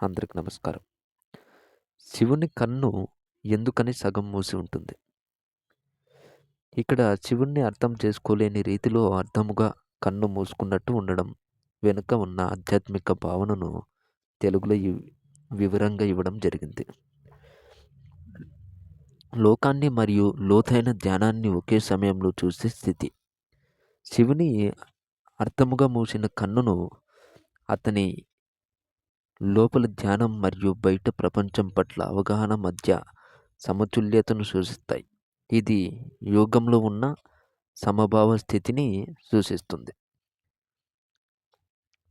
అందరికి నమస్కారం. శివుని కన్ను ఎందుకని సగం మూసి ఉంటుంది? ఇక్కడ శివుణ్ణి అర్థం చేసుకోలేని రీతిలో అర్థముగా కన్ను మూసుకున్నట్టు ఉండడం వెనుక ఉన్న ఆధ్యాత్మిక భావనను తెలుగులో వివరంగా ఇవ్వడం జరిగింది. లోకాన్ని మరియు లోతైన ధ్యానాన్ని ఒకే సమయంలో చూసే స్థితి. శివుని అర్థముగా మూసిన కన్నును అతని లోపల ధ్యానం మరియు బయట ప్రపంచం పట్ల అవగాహన మధ్య సమతుల్యతను సూచిస్తాయి. ఇది యోగంలో ఉన్న సమభావ స్థితిని సూచిస్తుంది.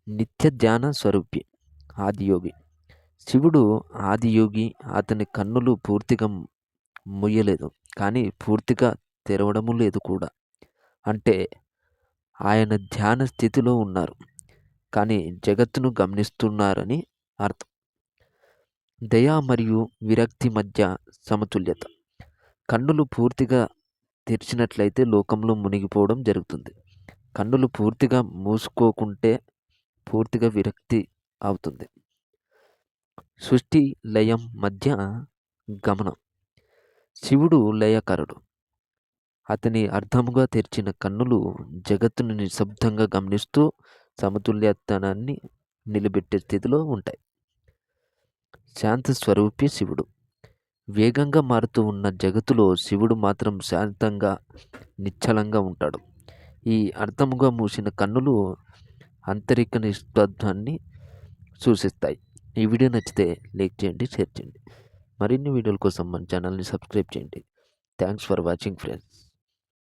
నిత్య ధ్యాన స్వరూపి ఆదియోగి. శివుడు ఆదియోగి అతని కన్నులు పూర్తిగా ముయ్యలేదు కానీ పూర్తిగా తెరవడము లేదు కూడా. అంటే ఆయన ధ్యాన స్థితిలో ఉన్నారు కానీ జగత్తును గమనిస్తున్నారని అర్థం. దయ మరియు విరక్తి మధ్య సమతుల్యత. కన్నులు పూర్తిగా తెరిచినట్లయితే లోకంలో మునిగిపోవడం జరుగుతుంది. కన్నులు పూర్తిగా మూసుకోకుంటే పూర్తిగా విరక్తి అవుతుంది. సృష్టి లయం మధ్య గమనం. శివుడు లయకరుడు. అతని అర్థముగా తెరిచిన కన్నులు జగత్తును నిశ్శబ్దంగా గమనిస్తూ సమతుల్యతనాన్ని నిలబెట్టే స్థితిలో ఉంటాయి. శాంత స్వరూపి శివుడు. వేగంగా మారుతూ ఉన్న జగత్తులో శివుడు మాత్రం శాంతంగా నిశ్చలంగా ఉంటాడు. ఈ అర్థముగా మూసిన కన్నులు అంతరిక నిశ్శబ్దాన్ని సూచిస్తాయి. ఈ వీడియో నచ్చితే లైక్ చేయండి షేర్ చేయండి. మరిన్ని వీడియోల కోసం మన ఛానల్ని సబ్స్క్రైబ్ చేయండి. Thanks for watching friends.